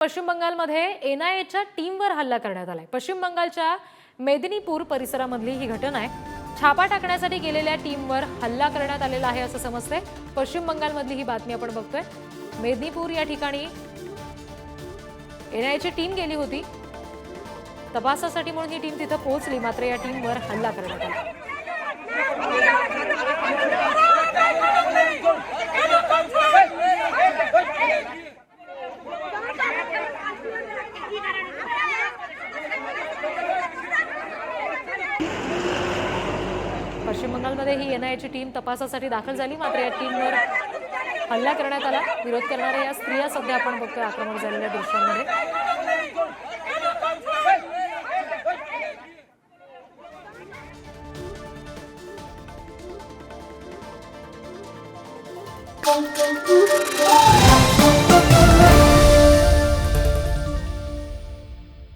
पश्चिम बंगालमध्ये एनआयएच्या टीमवर हल्ला करण्यात आलाय. पश्चिम बंगालच्या मेदिनीपूर परिसरामधली ही घटना आहे. छापा टाकण्यासाठी गेलेल्या टीमवर हल्ला करण्यात आलेला आहे असं समजतंय. पश्चिम बंगालमधली ही बातमी आपण बघतोय. मेदिनीपूर या ठिकाणी एनआयएची टीम गेली होती. तपासासाठी म्हणून ही टीम तिथं पोहोचली मात्र या टीमवर हल्ला करण्यात आला. पश्चिम बंगालमध्ये ही एन आय ची टीम तपासासाठी दाखल झाली. मात्र या टीमवर हल्ला करण्यात आला. विरोध करणाऱ्या या स्त्रिया सध्या आपण बघतोय आक्रमक झालेल्या दृश्यांमध्ये.